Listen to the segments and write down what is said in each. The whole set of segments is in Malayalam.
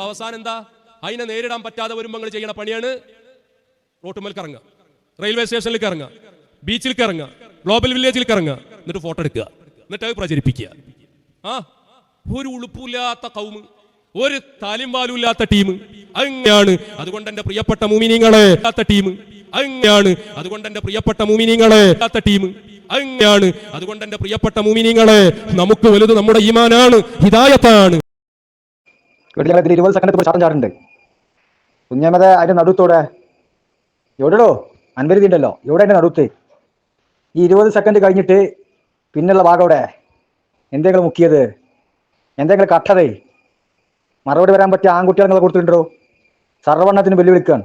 അവസാനം എന്താ? അതിനെ നേരിടാൻ പറ്റാതെ വരുമ്പോൾ നിങ്ങൾ ചെയ്യണ പണിയാണ് റോട്ടുമേൽ ഇറങ്ങുക റെയിൽവേ സ്റ്റേഷനിലേക്ക് ഇറങ്ങുക ബീച്ചിൽ ഇറങ്ങുക ഗ്ലോബൽ വില്ലേജിൽ ഇറങ്ങുക എന്നിട്ട് ഫോട്ടോ എടുക്കുക. എന്നിട്ട് അത് പ്രചരിപ്പിക്കുക. ആ? ഒരു ഉളുപ്പില്ലാത്ത കൗമ്. ഒരു താലിം വാലും ഇല്ലാത്ത ടീം. അങ്ങനെയാണ്. അതുകൊണ്ട് എന്റെ പ്രിയപ്പെട്ട മൂമിനിങ്ങളെ ടീം. അങ്ങനെയാണ്. അതുകൊണ്ട് എന്റെ പ്രിയപ്പെട്ട മൂമിനിങ്ങളെ ടീം. അങ്ങനെയാണ്. അതുകൊണ്ട് എന്റെ പ്രിയപ്പെട്ട മൂമിനിങ്ങളെ നമുക്ക് വലുത് നമ്മുടെ ഈമാനാണ് ഹിദായത്താണ്. വീട്ടിൽ ഇരുപത് സെക്കൻഡ് ഇപ്പോൾ ചാട്ടം ചാടുണ്ട് കുഞ്ഞമ്മത അതിന്റെ നടുത്തോടെ. എവിടെയോ അൻപരുതി ഉണ്ടല്ലോ എവിടെ എന്റെ നടുത്ത്? ഈ ഇരുപത് സെക്കൻഡ് കഴിഞ്ഞിട്ട് പിന്നുള്ള ഭാഗം അവിടെ എന്തെങ്കിലും മുക്കിയത്? എന്തെങ്കിലും കട്ടതേ? മറുപടി വരാൻ പറ്റിയ ആൺകുട്ടികൾ നിങ്ങൾ കൊടുത്തിട്ടുണ്ടോ? സർവണ്ണത്തിന് വെല്ലുവിളിക്കാണ്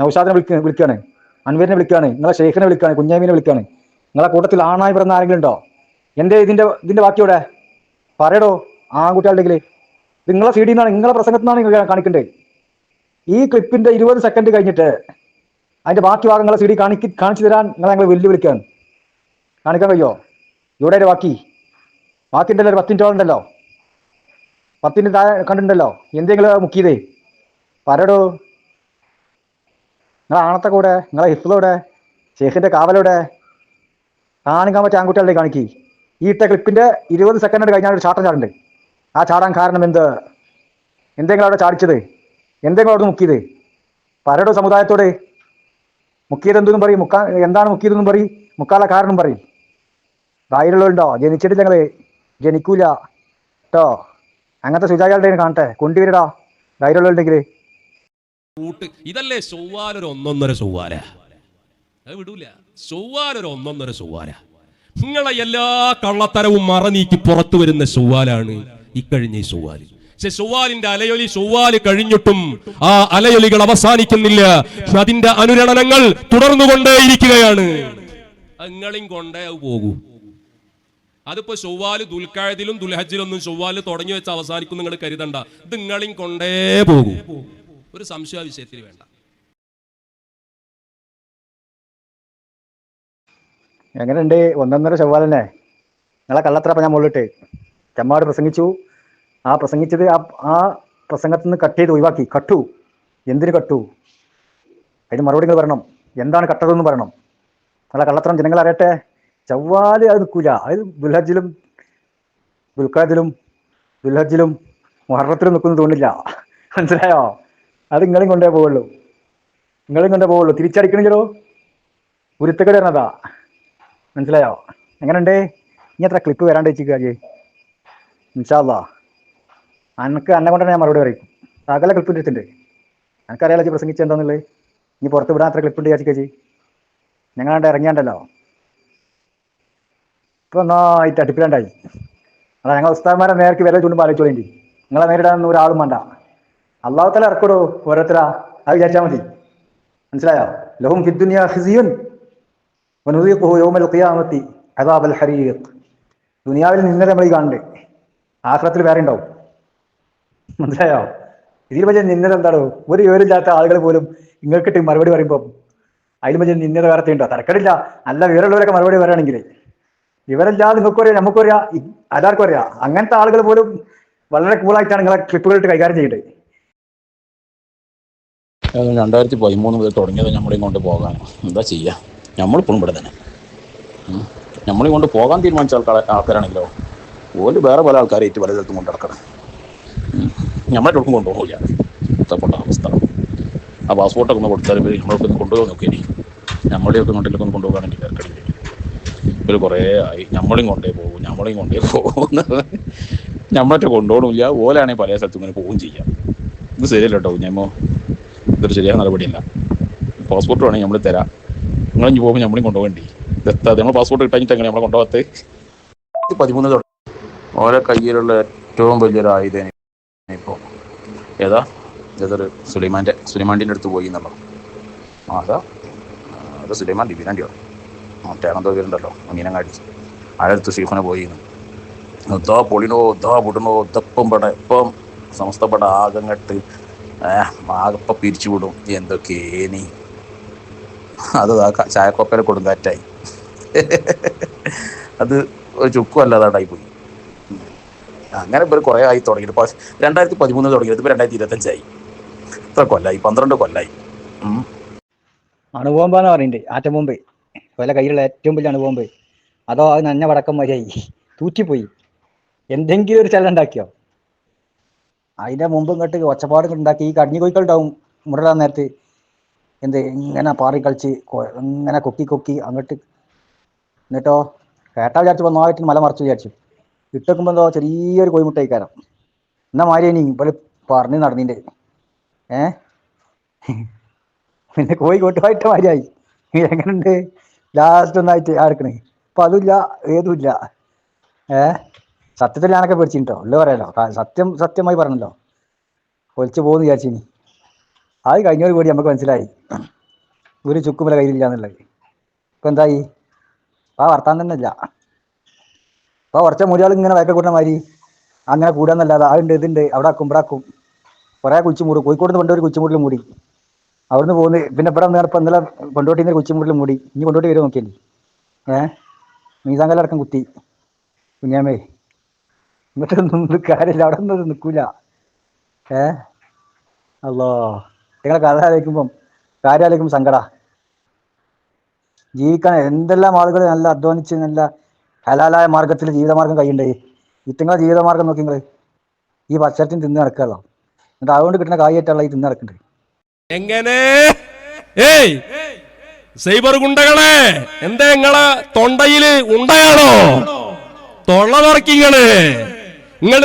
നൗഷാദിനെ വിളിക്ക വിളിക്കുകയാണ്. അൻവരിനെ വിളിക്കുകയാണ്. നിങ്ങളെ ഷെയ്ഖിനെ വിളിക്കുകയാണ്. കുഞ്ഞാമിനെ വിളിക്കുകയാണ്. നിങ്ങളെ കൂട്ടത്തിൽ ആണായി പിറന്ന ആരെങ്കിലും ഉണ്ടോ? എന്റെ ഇതിന്റെ ഇതിന്റെ ബാക്കിയോടെ പറയടോ. ആൺകുട്ടികളുടെങ്കിൽ ഇത് നിങ്ങളെ സി നിന്നാണ് നിങ്ങളെ പ്രസംഗത്തിൽ നിന്നാണ് നിങ്ങൾ കാണിക്കേണ്ടത് ഈ ക്ലിപ്പിന്റെ ഇരുപത് സെക്കൻഡ് കഴിഞ്ഞിട്ട് അതിന്റെ ബാക്കി ഭാഗങ്ങളെ സി ഡി കാണിക്ക് കാണിച്ചു തരാൻ നിങ്ങളെ ഞങ്ങൾ വെല്ലുവിളിക്കാൻ കാണിക്കാൻ കഴിയോ? ഇവിടെ ഒരു ബാക്കി. ബാക്കി ഉണ്ടല്ലോ ഒരു പത്തിന്റെ ഉണ്ടല്ലോ. പത്തിന്റെ താഴെ കണ്ടിട്ടുണ്ടല്ലോ എന്തെങ്കിലും മുക്കിയതേ. പരടോ നിങ്ങളെ ആണത്തെ കൂടെ നിങ്ങളെ ഹിഫ്ലോടെ ഷെയ്ഖിന്റെ കാവലോടെ കാണിക്കാൻ പറ്റിയ ആൺകുട്ടികളുടെ കാണിക്കി. ഈ ഇട്ട ക്ലിപ്പിന്റെ ഇരുപത് സെക്കൻഡ് കഴിഞ്ഞാൽ ഒരു ചാട്ടം ചാടുണ്ട് ആ ചാടാൻ കാരണം എന്ത്? എന്തെങ്കിലും അവിടെ ചാടിച്ചത്? എന്തെങ്കിലും അവിടെ മുക്കിയത്? പരടോ സമുദായത്തോടെ? മുക്കിയത് എന്തെന്നും പറയും. മുക്കാ എന്താണ് മുക്കിയതെന്നും പറയും. മുക്കാനുള്ള കാരണം പറയും. ധൈര്യമുള്ളവരുണ്ടോ ജനിച്ചിട്ട് ഞങ്ങൾ. ജനിക്കൂല. കേട്ടോ അങ്ങനത്തെ സുജാകളുടെ കാണട്ടെ. കൊണ്ടുവരടാ. ധൈര്യമുള്ളവരുണ്ടെങ്കിൽ ഇതല്ലേ ചൊവ്വാലൊരു ഒന്നൊന്നര ചൊവ്വാല അത് വിടൂല. ചൊവ്വാലൊരു ഒന്നൊന്നര ചൊവ്വാല നിങ്ങളെ എല്ലാ കള്ളത്തരവും മറനീക്കി പുറത്തു വരുന്ന ചൊവ്വാലാണ് ഇക്കഴിഞ്ഞ ഈ സുവാലി പക്ഷെ ചൊവ്വാലിന്റെ അലയൊലി സുവാലി കഴിഞ്ഞിട്ടും ആ അലയൊലികൾ അവസാനിക്കുന്നില്ല. അതിന്റെ അനുരണനങ്ങൾ തുടർന്നുകൊണ്ടേയിരിക്കുകയാണ്. നിങ്ങളെയും കൊണ്ടേ അത് പോകൂ. അതിപ്പോ ചൊവ്വാൽ ദുൽഖായതിലും ദുൽഹജിലൊന്നും ചൊവ്വാൽ തുടങ്ങി വെച്ച് അവസാനിക്കും നിങ്ങൾ കരുതണ്ട. ഇത് നിങ്ങളും കൊണ്ടേ പോകും. ഒരു സംശയ വിഷയത്തിൽ വേണ്ട. എങ്ങനെയുണ്ട്? ഒന്നൊന്നര ചൊവ്വാലന്നെ നിങ്ങളെ കള്ളത്ര ഞാൻ മുകളിലിട്ട്. ചെമ്മാട് പ്രസംഗിച്ചു. ആ പ്രസംഗിച്ചത് ആ ആ പ്രസംഗത്തിൽ നിന്ന് കട്ട് ചെയ്ത് ഒഴിവാക്കി. കട്ടു. എന്തിന് കട്ടു? അതിന് മറുപടി നിങ്ങൾ പറയണം. എന്താണ് കട്ടതെന്ന് പറയണം. നല്ല കള്ളത്തരം ജനങ്ങൾ അറിയട്ടെ. ചവ്വാൽ അത് നിൽക്കൂല. അത് ദുൽഹജിലും ദുൽഖാദിലും ദുൽഹജിലും മുഹറത്തിലും നിൽക്കുന്നു തോന്നില്ല മനസ്സിലായോ? അത് നിങ്ങളെയും കൊണ്ടേ പോവുള്ളൂ. നിങ്ങളെയും കൊണ്ടേ പോവുള്ളൂ. തിരിച്ചടിക്കണില്ലോ ഉരുത്തക്കടി മനസ്സിലായോ? എങ്ങനെയുണ്ട്? ഇനി എത്ര ക്ലിപ്പ് വരാണ്ട് വെച്ചിരിക്കുക ഇൻഷാല്ലാ അനക്ക് അന്നെ കൊണ്ട് ഞാൻ മറുപടി പറയും. സകല ക്ലിപ്പ് അടുത്തുണ്ട് എനിക്കറിയാലോ ചേച്ചി പ്രസംഗിച്ച എന്താന്നുള്ളത്? ഇനി പുറത്ത് വിടാൻ അത്ര ക്ലിപ്പ് ഉണ്ട് ചേച്ചി ഞങ്ങളാണ്ട് ഇറങ്ങിയാണ്ടല്ലോ. ഇപ്പൊ ഒന്നായിട്ട് അടുപ്പിലാണ്ടായി. അതാ ഞങ്ങൾ ഉസ്താദ്മാരെ നേർക്ക് വില ചൂണ്ടുമ്പോൾ ആലോചിച്ചോളേണ്ടി നിങ്ങളെ നേരിടാൻ ഒരാളും വേണ്ട. അള്ളാഹത്തല തല ഇറക്കടോ ഓരോരുത്തരാ. അത് വിചാരിച്ചാൽ മതി. മനസ്സിലായോ? ലഹും ഫിദ്ദുനിയ ഖിസിയുൻ. ഖിയാമത്തി അദാബൽ ഹരീഖ്. ദുനിയാവിൽ നിന്നത് നമ്മൾ ഈ കാണുന്നുണ്ട് ആഖിറത്തിൽ വേറെ ഉണ്ടാവും. മനസ്സിലായോ? ഇതിൽ വലിയ നിന്നത എന്താണ്? ഒരു വിവരമില്ലാത്ത ആളുകൾ പോലും ഇങ്ങൾക്കിട്ട് മറുപടി പറയുമ്പോൾ അതിൽ വലിയ നിന്നത വേറെ ഉണ്ടോ തരക്കടില്ല. നല്ല വിവരമുള്ളവരൊക്കെ മറുപടി പറയുകയാണെങ്കിൽ. വിവരമില്ലാതെ നിങ്ങൾക്കും അറിയാം നമുക്കും അറിയാം അങ്ങനത്തെ ആളുകൾ പോലും വളരെ കൂളായിട്ടാണ് നിങ്ങളെ ക്ലിപ്പുകളിട്ട് കൈകാര്യം ചെയ്യേണ്ടത് രണ്ടായിരത്തി പതിമൂന്ന് മുതൽ തുടങ്ങിയത് നമ്മളെയും കൊണ്ട് പോകാൻ എന്താ ചെയ്യുക നമ്മളിപ്പോഴും ഇവിടെ തന്നെ. നമ്മളെയും കൊണ്ട് പോകാൻ തീരുമാനിച്ച ആൾക്കാർ ആൾക്കാരാണെങ്കിലോ? ഓൽ വേറെ പല ആൾക്കാരെ ഏറ്റു പല സ്ഥലത്തും കൊണ്ട് നടക്കണം. ഞമ്മളെ ഒട്ടും കൊണ്ടുപോകില്ല ഇഷ്ടപ്പെട്ട അവസ്ഥ. ആ പാസ്പോർട്ടൊക്കെ ഒന്ന് കൊടുത്താൽ ഇവർ നമ്മളൊക്കെ ഒന്ന് കൊണ്ടുപോകാൻ നോക്കിയേ നമ്മളെയൊക്കെ ഇങ്ങോട്ടേക്ക് ഒന്ന് കൊണ്ടുപോകാണെങ്കിൽ തിരക്കടില്ല ഇവർ കുറേ ആയി. നമ്മളെയും കൊണ്ടേ പോകും. നമ്മളെയും കൊണ്ടേ പോകും. നമ്മളൊക്കെ കൊണ്ടുപോകണില്ല ഓലാണെങ്കിൽ പല സ്ഥലത്തും ഇങ്ങനെ പോവുകയും ചെയ്യാം. ഇത് ശരിയല്ല കേട്ടോ ഞമ്മോ ഇതൊരു ശരിയായ നടപടിയല്ല. പാസ്പോർട്ട് വേണമെങ്കിൽ നമ്മൾ തരാം. നിങ്ങൾ ഇനി പോകുമ്പോൾ നമ്മളെയും ഇത് ഇതെത്താതെ നമ്മൾ പാസ്പോർട്ട് കിട്ടാഞ്ഞിട്ട് എങ്ങനെ നമ്മളെ കൊണ്ടുപോകത്ത് പതിമൂന്ന് ഓരോ കയ്യിലുള്ള ഏറ്റവും വലിയൊരു ആയുധം ഇപ്പോൾ ഏതാ? ഏതൊരു സുലൈമാന്റെ സുലൈമാന്റെ അടുത്ത് പോയി എന്നുള്ളത്. ആ അതാ. അത് സുലൈമാൻ ഡിബിനാന്റെയോ മറ്റേ എന്തോ പേരുണ്ടല്ലോ മീനങ്ങാടി അയാളടുത്ത് ഷീഫിനെ പോയി ദാ പൊളിനോ ദാ പൊടിനോ ദപ്പം പട ഇപ്പം സമസ്ത പട ആകങ്ങട്ട് ആകപ്പം പിരിച്ചു വിടും. എന്തൊക്കെയേനി അത് ക- കൊടുങ്കാറ്റായി. അത് ഒരു ചുക്കും അല്ലാതാടായി പോയി. അങ്ങനെ ഇവർ കുറേ ആയി തുടങ്ങിയിട്ട് ഇപ്പോൾ രണ്ടായിരത്തി പതിമൂന്ന് തുടങ്ങിയത് ഇപ്പോൾ രണ്ടായിരത്തി ഇരുപത്തഞ്ചായി. ഇത്ര കൊല്ലായി പന്ത്രണ്ട് കൊല്ലായി. അണുബോംബാന്ന് പറയുന്നുണ്ട് ആറ്റം ബോംബ് വല്ല കയ്യിലുള്ള ഏറ്റവും വലിയ അണുബോംബ്. അതോ അത് നന്നെ വടക്കം വരെയായി തൂറ്റിപ്പോയി. എന്തെങ്കിലും ഒരു ചലനം ഉണ്ടാക്കിയോ? അതിന്റെ മുമ്പ് ഇങ്ങോട്ട് ഒച്ചപ്പാടും ഉണ്ടാക്കി. ഈ കടിഞ്ഞു കോഴികളുണ്ടാവും മുറിടാൻ നേരത്ത്. എന്ത് ഇങ്ങനെ പാറി കളിച്ച് ഇങ്ങനെ കൊക്കി കൊക്കി അങ്ങോട്ട്. എന്നിട്ടോ കേട്ടാ വിചാരിച്ചു ഒന്നായിട്ട് മല മറച്ചു വിചാരിച്ചു. ഇട്ടേക്കുമ്പോ എന്തോ ചെറിയൊരു കോയിമുട്ടയിക്കാരം എന്നാ മാതിരി ഇനി ഇപ്പോൾ പറഞ്ഞു നടന്നിന്റെ. ഏ? പിന്നെ കോഴി കൊട്ടുമായിട്ട് മാരിയായി. എങ്ങനെയുണ്ട് ലാസ്റ്റ് ഒന്നായിട്ട് ആർക്കണേ? ഇപ്പൊ അതുമില്ല ഏതുമില്ല ഏ? സത്യത്തിൽ ഞാനൊക്കെ പേടിച്ചിട്ടോ? ഉള്ള പറയാലോ. സത്യം സത്യമായി പറഞ്ഞല്ലോ. ഒലിച്ചു പോകുന്നു വിചാരിച്ചിനി. അത് കഴിഞ്ഞൊരു കൂടി നമുക്ക് മനസ്സിലായി. ഒരു ചുക്കുമല കയ്യിലില്ല എന്നുള്ളത്. ഇപ്പൊ എന്തായി? ആ വർത്താൻ തന്നെ ഇല്ല അപ്പൊ കുറച്ച മുരിയാൾ ഇങ്ങനെ വയക്ക കൂട്ടുന്ന മാതിരി അങ്ങനെ കൂടാന്നല്ലാതെ അതുണ്ട് ഇതുണ്ട് അവിടെ ആക്കും ഇവിടെ ആക്കും. കുറെ കുച്ചിമൂട് കോഴിക്കോട് നിന്ന് പണ്ടൊരു കുച്ചിമൂടിൽ മൂടി. അവിടുന്ന് പോകുന്നത് പിന്നെ ഇവിടെ നേരപ്പം ഇന്നലെ കൊണ്ടോട്ടിന്ന് കുച്ചിമൂടിൽ മൂടി. ഇനി കൊണ്ടോട്ടി വരും നോക്കിയല്ലേ? മീസാങ്കല അടക്കം കുത്തി. കുഞ്ഞാമേ എന്നിട്ടൊന്നും കാര്യമില്ല അവിടെ ഒന്നും നിൽക്കൂല. ഏ? അല്ലോ നിങ്ങളെ കഥ ആലോചിക്കുമ്പം കാര്യം ആലോചിക്കുമ്പോൾ സങ്കട. ജീവിക്കാൻ എന്തെല്ലാം ആളുകൾ നല്ല അധ്വാനിച്ച് നല്ല ഹലാലായ മാർഗത്തിൽ ജീവിതമാർഗം കൈയുണ്ടേ ഇത്തങ്ങളെ ജീവിതമാർഗം നോക്കി നിങ്ങൾ ഈ പച്ചരത്തിന് തിന്ന് നടക്കുകയല്ലോ എന്നിട്ട് അതുകൊണ്ട് കിട്ടുന്ന കായായിട്ടുള്ള ഈ തിന്ന് നടക്കണ്ടേ? എങ്ങനെ? ഏയ്! സൈബർ ഗുണ്ടകളെ എന്താ നിങ്ങളെ തൊണ്ടയിൽ ഉണ്ടയാണോ? തൊള്ള തുറക്കിങ്ങൾ. നിങ്ങൾ